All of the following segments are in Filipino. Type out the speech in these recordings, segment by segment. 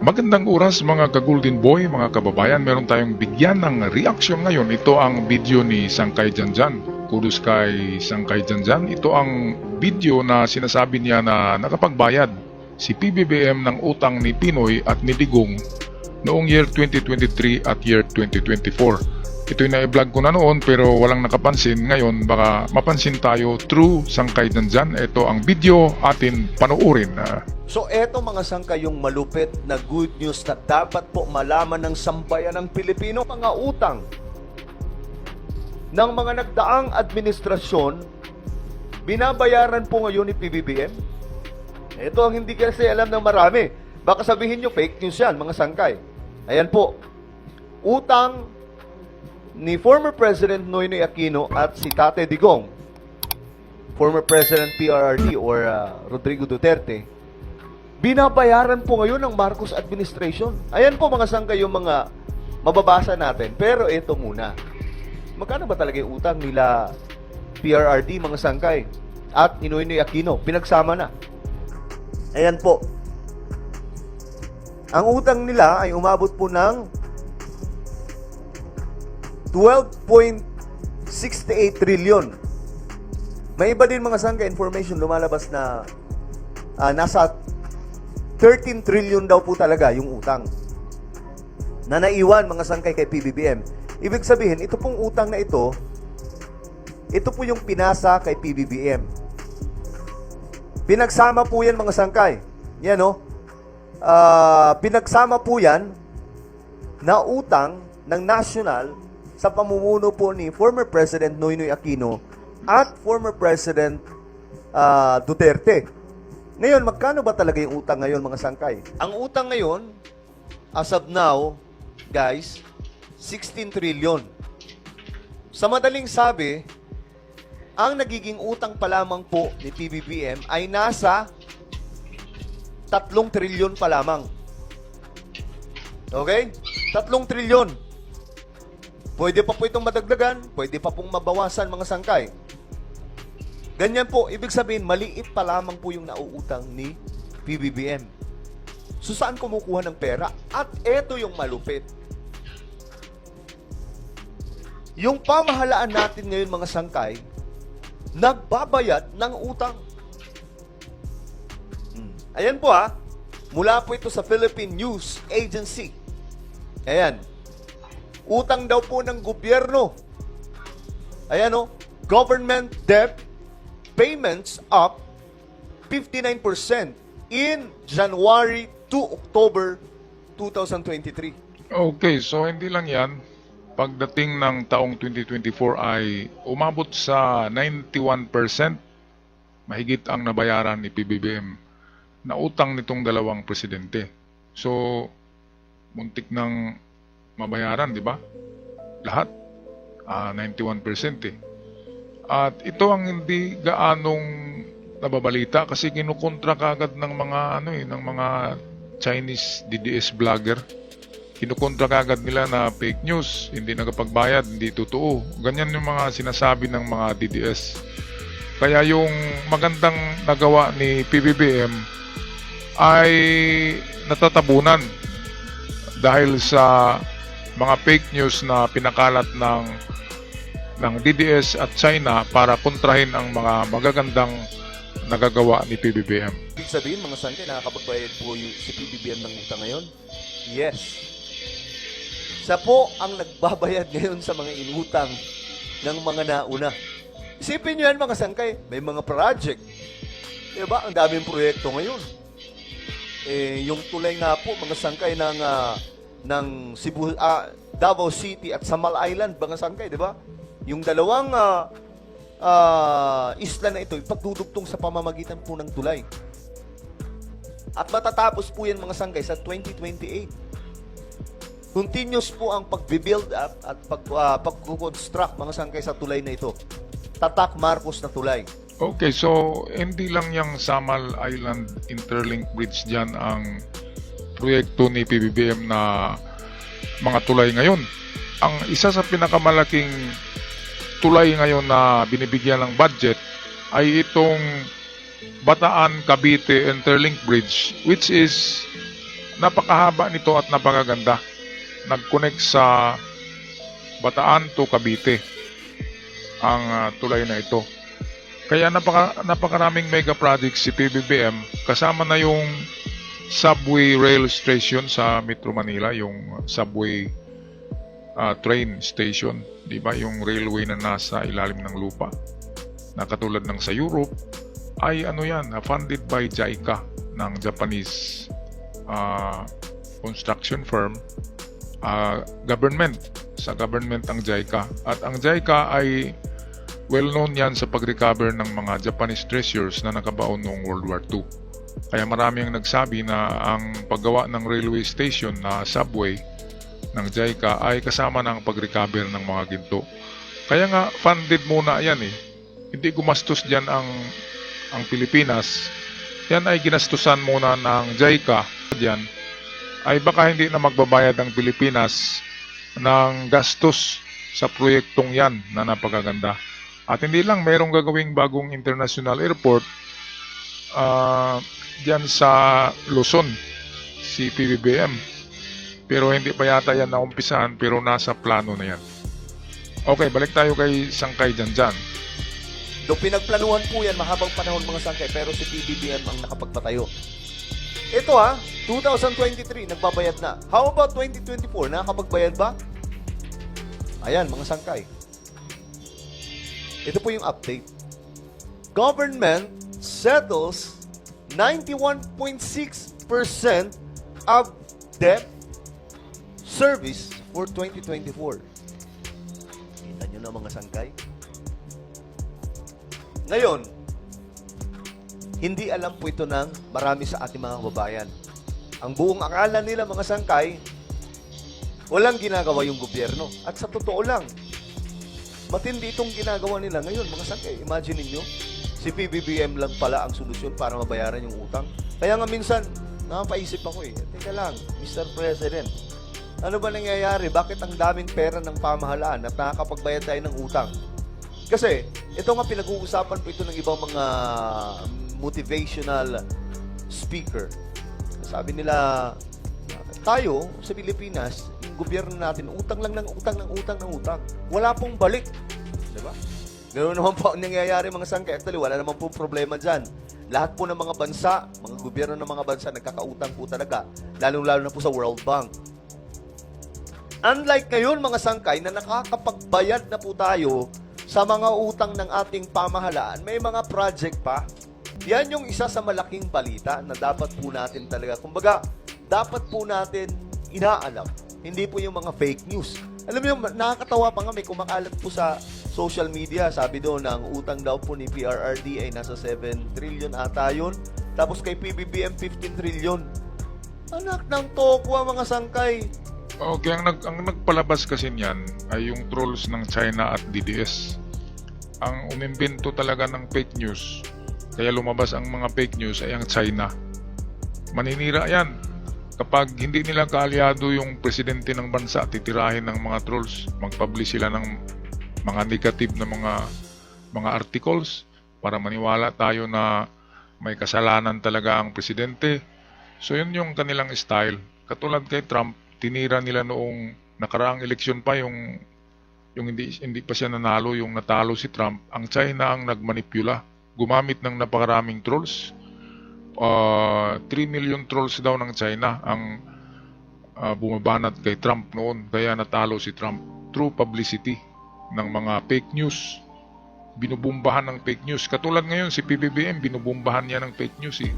Magandang oras mga ka-Golden Boy, mga kababayan. Meron tayong bigyan ng reaction ngayon. Ito ang video ni Sangkay Janjan. Kudos kay Sangkay Janjan. Ito ang video na sinasabi niya na nakapagbayad si PBBM ng utang ni Pinoy at ni Digong noong year 2023 at year 2024. Ito'y na-vlog ko na noon pero walang nakapansin. Ngayon baka mapansin tayo through Sangkay Janjan. Ito ang video atin panuorin. Ah, So eto mga sangkay yung malupit na good news na dapat po malaman ng sambayan ng Pilipino mga utang ng mga nagdaang administrasyon binabayaran po ngayon ni PBBM. Ito ang hindi kasi alam ng marami. Baka sabihin nyo fake news yan mga sangkay. Ayan po. Utang ni former President Noynoy Aquino at si Tate Digong former President PRRD or uh, Rodrigo Duterte binabayaran po ngayon ng Marcos administration. Ayan po mga sangkay yung mga mababasa natin. Pero ito muna. Magkano ba talaga yung utang nila PRRD mga sangkay at Inoy Aquino? Pinagsama na. Ayan po. Ang utang nila ay umabot po ng 12.68 trillion. May iba din mga sangka information lumalabas na ah, nasa 13 trillion daw po talaga yung utang na naiwan mga sangkay kay PBBM. Ibig sabihin, ito pong utang na ito, ito po yung pinasa kay PBBM. Pinagsama po yan mga sangkay. Yan no? Ah, pinagsama po yan na utang ng national sa pamumuno po ni former President Noynoy Aquino at former President ah, Duterte. Ngayon, magkano ba talaga yung utang ngayon, mga sangkay? Ang utang ngayon, as of now, guys, 16 trillion. Sa madaling sabi, ang nagiging utang pa lamang po ni PBBM ay nasa 3 trillion pa lamang. Okay? 3 trillion. Pwede pa po itong madagdagan, pwede pa pong mabawasan mga sangkay. Ganyan po, ibig sabihin, maliit pa lamang po yung nauutang ni PBBM. So saan kumukuha ng pera? At eto yung malupit. Yung pamahalaan natin ngayon mga sangkay, nagbabayad ng utang. Hmm. Ayan po ha, mula po ito sa Philippine News Agency. Ayan, utang daw po ng gobyerno. Ayan o, government debt payments up 59% in January to October 2023. Okay, so hindi lang yan. Pagdating ng taong 2024 ay umabot sa 91% mahigit ang nabayaran ni PBBM na utang nitong dalawang presidente. So, muntik ng mabayaran, di ba? Lahat. Ah, 91% eh. At ito ang hindi gaanong nababalita kasi kinukontra kagad ng mga ano eh, ng mga Chinese DDS vlogger. Kinukontra kagad nila na fake news, hindi nagapagbayad, hindi totoo. Ganyan yung mga sinasabi ng mga DDS. Kaya yung magandang nagawa ni PBBM ay natatabunan dahil sa mga fake news na pinakalat ng ng DDS at China para kontrahin ang mga magagandang nagagawa ni PBBM. Ibig sabihin, mga sangkay, nakakapagbayad po yung si PBBM ng utang ngayon? Yes. Sa po ang nagbabayad ngayon sa mga inutang ng mga nauna. Isipin nyo yan, mga sangkay, may mga project. Diba? Ang daming proyekto ngayon. Eh, yung tulay nga po, mga sangkay ng, ah, ng Cebu, ah, Davao City at Samal Island, mga sangkay, di ba? Yung dalawang ah, ah, isla na ito, pagdudugtong sa pamamagitan po ng tulay. At matatapos po yan mga sangkay sa 2028. Continuous po ang pagbibuild up at pag, uh, pag-construct mga sangkay sa tulay na ito. Tatak Marcos na tulay. Okay, so hindi lang yung Samal Island Interlink Bridge dyan ang proyekto ni PBBM na mga tulay ngayon. Ang isa sa pinakamalaking tulay ngayon na binibigyan ng budget ay itong Bataan Cavite Interlink Bridge which is napakahaba nito at napakaganda. Nag-connect sa Bataan to Cavite ang ah, tulay na ito. Kaya napaka, napakaraming mega projects si PBBM kasama na yung subway rail station sa Metro Manila, yung subway ah, train station, 'di ba? Yung railway na nasa ilalim ng lupa. Na katulad ng sa Europe ay ano 'yan, ah, funded by JICA ng Japanese ah, construction firm ah, government sa government ang JICA at ang JICA ay well known yan sa pag-recover ng mga Japanese treasures na nakabaon noong World War II. Kaya marami ang nagsabi na ang paggawa ng railway station na subway ng JICA ay kasama ng pag-recover ng mga ginto. Kaya nga funded muna yan eh. Hindi gumastos diyan ang ang Pilipinas. Yan ay ginastusan muna ng JICA diyan ay baka hindi na magbabayad ang Pilipinas ng gastos sa proyektong yan na napakaganda. At hindi lang, mayroong gagawing bagong international airport ah diyan sa Luzon, si PBBM. Pero hindi pa yata yan naumpisahan, pero nasa plano na yan. Okay, balik tayo kay Sangkay Janjan. Do pinagplanuhan po yan mahabang panahon mga sangkay pero si PBBM ang nakapagpatayo. Ito ha, 2023 nagbabayad na. How about 2024? Nakakapagbayad ba? Ayan mga sangkay. Ito po yung update. Government settles 91.6% of debt service for 2024. Kita nyo na mga sangkay. Ngayon, hindi alam po ito ng marami sa ating mga kababayan. Ang buong akala nila mga sangkay, walang ginagawa yung gobyerno. At sa totoo lang, matindi itong ginagawa nila ngayon mga sangkay. Imagine niyo si PBBM lang pala ang solusyon para mabayaran yung utang. Kaya nga minsan, napaisip ako eh, teka lang, Mr. President, ano ba nangyayari? Bakit ang daming pera ng pamahalaan at nakakapagbayad tayo ng utang? Kasi, ito nga pinag-uusapan po ito ng ibang mga motivational speaker. Sabi nila, tayo sa Pilipinas, yung gobyerno natin, utang lang ng utang ng utang ng utang. Wala pong balik. Di ba? Ganoon naman po ang nangyayari mga sangkay. Actually, wala naman po problema dyan. Lahat po ng mga bansa, mga gobyerno ng mga bansa, nagkakautang po talaga. Lalong-lalo na po sa World Bank. Unlike ngayon mga sangkay na nakakapagbayad na po tayo sa mga utang ng ating pamahalaan, may mga project pa. Yan yung isa sa malaking balita na dapat po natin talaga. Kumbaga, dapat po natin inaalam. Hindi po yung mga fake news. Alam mo yung nakakatawa pa nga may kumakalat po sa social media. Sabi doon, ang utang daw po ni PRRD ay nasa 7 trillion ata yun. Tapos kay PBBM 15 trillion. Anak ng tokwa mga sangkay. Okay, ang, nag, ang nagpalabas kasi niyan ay yung trolls ng China at DDS. Ang umimbento talaga ng fake news, kaya lumabas ang mga fake news ay ang China. Maninira yan. Kapag hindi nila kaalyado yung presidente ng bansa, titirahin ng mga trolls, mag-publish sila ng mga negative na mga mga articles para maniwala tayo na may kasalanan talaga ang presidente. So yun yung kanilang style. Katulad kay Trump, tinira nila noong nakaraang eleksyon pa yung yung hindi hindi pa siya nanalo, yung natalo si Trump, ang China ang nagmanipula. Gumamit ng napakaraming trolls. Uh, 3 million trolls daw ng China ang uh, bumabanat kay Trump noon. Kaya natalo si Trump. True publicity ng mga fake news. Binubumbahan ng fake news. Katulad ngayon si PBBM, binubumbahan niya ng fake news eh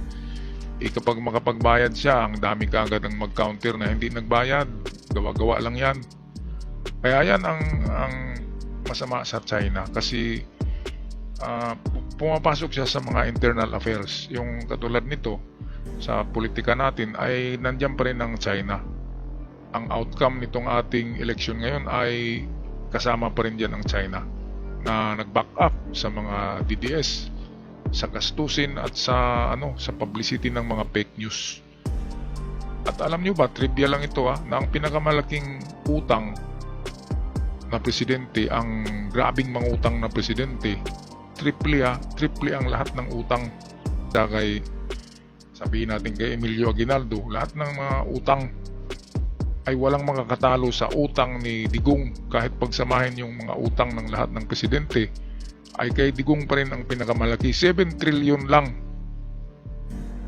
eh kapag makapagbayad siya, ang dami kaagad ang mag-counter na hindi nagbayad. Gawa-gawa lang yan. Kaya yan ang, ang masama sa China kasi ah, pumapasok siya sa mga internal affairs. Yung katulad nito sa politika natin ay nandyan pa rin ang China. Ang outcome nitong ating election ngayon ay kasama pa rin dyan ang China na nag-back up sa mga DDS sa gastusin at sa ano sa publicity ng mga fake news. At alam niyo ba, trivia lang ito ah, na ang pinakamalaking utang na presidente, ang grabing mangutang na presidente, triple ah, triple ang lahat ng utang. Sa kay sabihin natin kay Emilio Aguinaldo, lahat ng mga utang ay walang makakatalo sa utang ni Digong. Kahit pagsamahin yung mga utang ng lahat ng presidente ay kay Digong pa rin ang pinakamalaki. 7 trillion lang.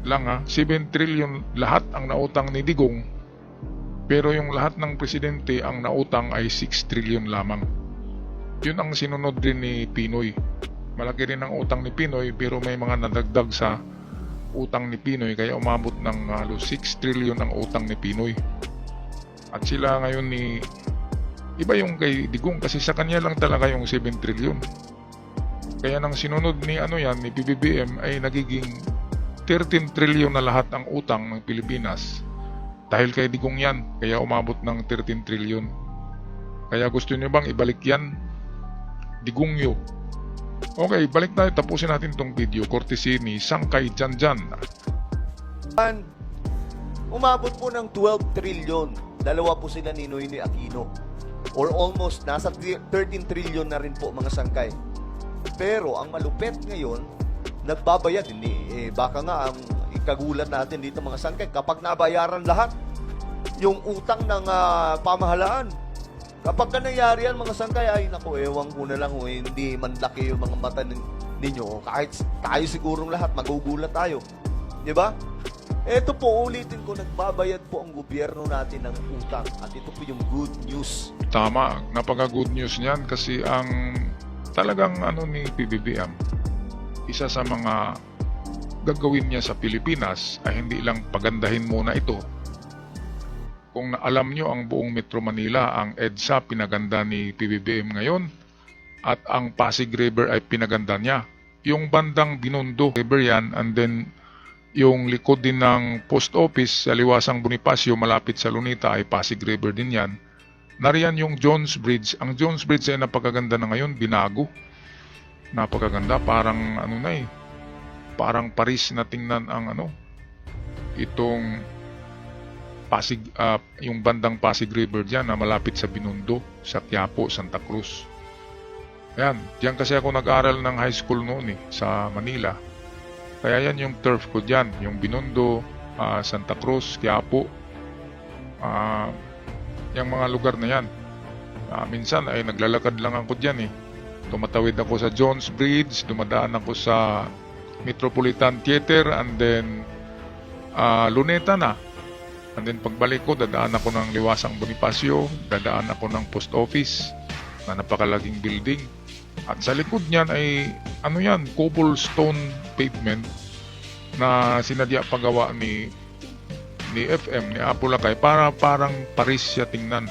Lang ha? 7 trillion lahat ang nautang ni Digong. Pero yung lahat ng presidente ang nautang ay 6 trillion lamang. Yun ang sinunod din ni Pinoy malaki rin ang utang ni Pinoy pero may mga nadagdag sa utang ni Pinoy kaya umabot ng halos 6 trillion ang utang ni Pinoy at sila ngayon ni iba yung kay Digong kasi sa kanya lang talaga yung 7 trillion. Kaya nang sinunod ni ano yan ni PBBM ay nagiging 13 trillion na lahat ang utang ng Pilipinas. Dahil kay Digong yan, kaya umabot ng 13 trillion. Kaya gusto niyo bang ibalik yan? Digongyo. Okay, balik tayo. Tapusin natin tong video. Courtesy ni Sangkay Janjan. An, umabot po ng 12 trillion. Dalawa po sila ni Noy ni Aquino. Or almost, nasa 13 trillion na rin po mga sangkay. Pero ang malupet ngayon, nagbabayad. Hindi, eh, baka nga ang ikagulat natin dito mga sangkay, kapag nabayaran lahat, yung utang ng ah, pamahalaan, Kapag ka nangyari yan, mga sangkay, ay naku, ewan ko na lang, oh, hindi man laki yung mga mata nin- ninyo. Kahit tayo sigurong lahat, magugulat tayo. Di ba? Ito po, ulitin ko, nagbabayad po ang gobyerno natin ng utang. At ito po yung good news. Tama, napaka good news niyan kasi ang talagang ano ni PBBM, isa sa mga gagawin niya sa Pilipinas ay hindi lang pagandahin muna ito. Kung alam nyo ang buong Metro Manila, ang EDSA pinaganda ni PBBM ngayon at ang Pasig River ay pinaganda niya. Yung bandang Binondo River yan and then yung likod din ng post office sa Liwasang Bonifacio malapit sa Lunita ay Pasig River din yan. Nariyan yung Jones Bridge. Ang Jones Bridge ay napakaganda na ngayon, binago. Napakaganda, parang ano na eh. Parang Paris na tingnan ang ano. Itong Pasig, ah, yung bandang Pasig River dyan na malapit sa Binondo, sa Quiapo, Santa Cruz. Ayan, diyan kasi ako nag-aral ng high school noon eh, sa Manila. Kaya yan yung turf ko dyan, yung Binondo, ah, Santa Cruz, Quiapo, ah, yung mga lugar na yan. Ah, minsan ay naglalakad lang ako dyan eh. Tumatawid ako sa Jones Bridge, dumadaan ako sa Metropolitan Theater, and then ah, Luneta na. And then pagbalik ko, dadaan ako ng Liwasang Bonifacio, dadaan ako ng post office na napakalaking building. At sa likod niyan ay ano yan, cobblestone pavement na sinadya pagawa ni ni FM, ni Apulacay para parang Paris siya tingnan.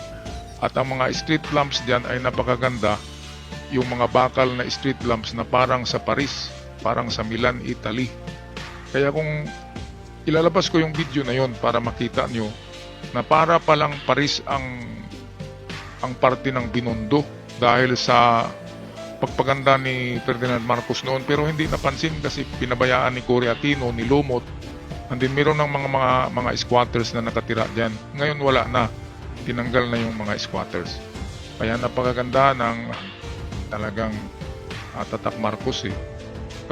At ang mga street lamps diyan ay napakaganda. Yung mga bakal na street lamps na parang sa Paris, parang sa Milan, Italy. Kaya kung ilalabas ko yung video na yon para makita nyo na para palang Paris ang ang parte ng Binondo dahil sa pagpaganda ni Ferdinand Marcos noon pero hindi napansin kasi pinabayaan ni Cory Aquino, ni Lumot and then meron ng mga mga mga squatters na nakatira diyan. Ngayon wala na. Tinanggal na yung mga squatters. Kaya napakaganda ng talagang ah, tatak Marcos eh.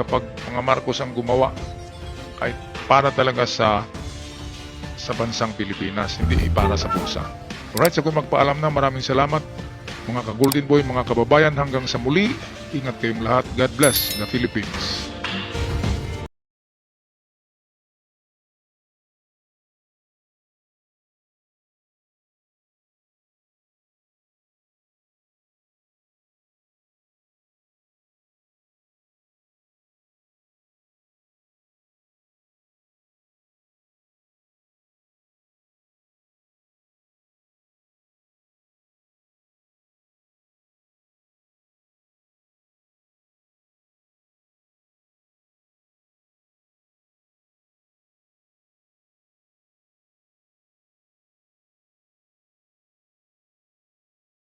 Kapag mga Marcos ang gumawa ay para talaga sa sa bansang Pilipinas, hindi para sa bulsa. Alright, so kung magpaalam na, maraming salamat. Mga ka-Golden Boy, mga kababayan, hanggang sa muli, ingat kayong lahat. God bless the Philippines.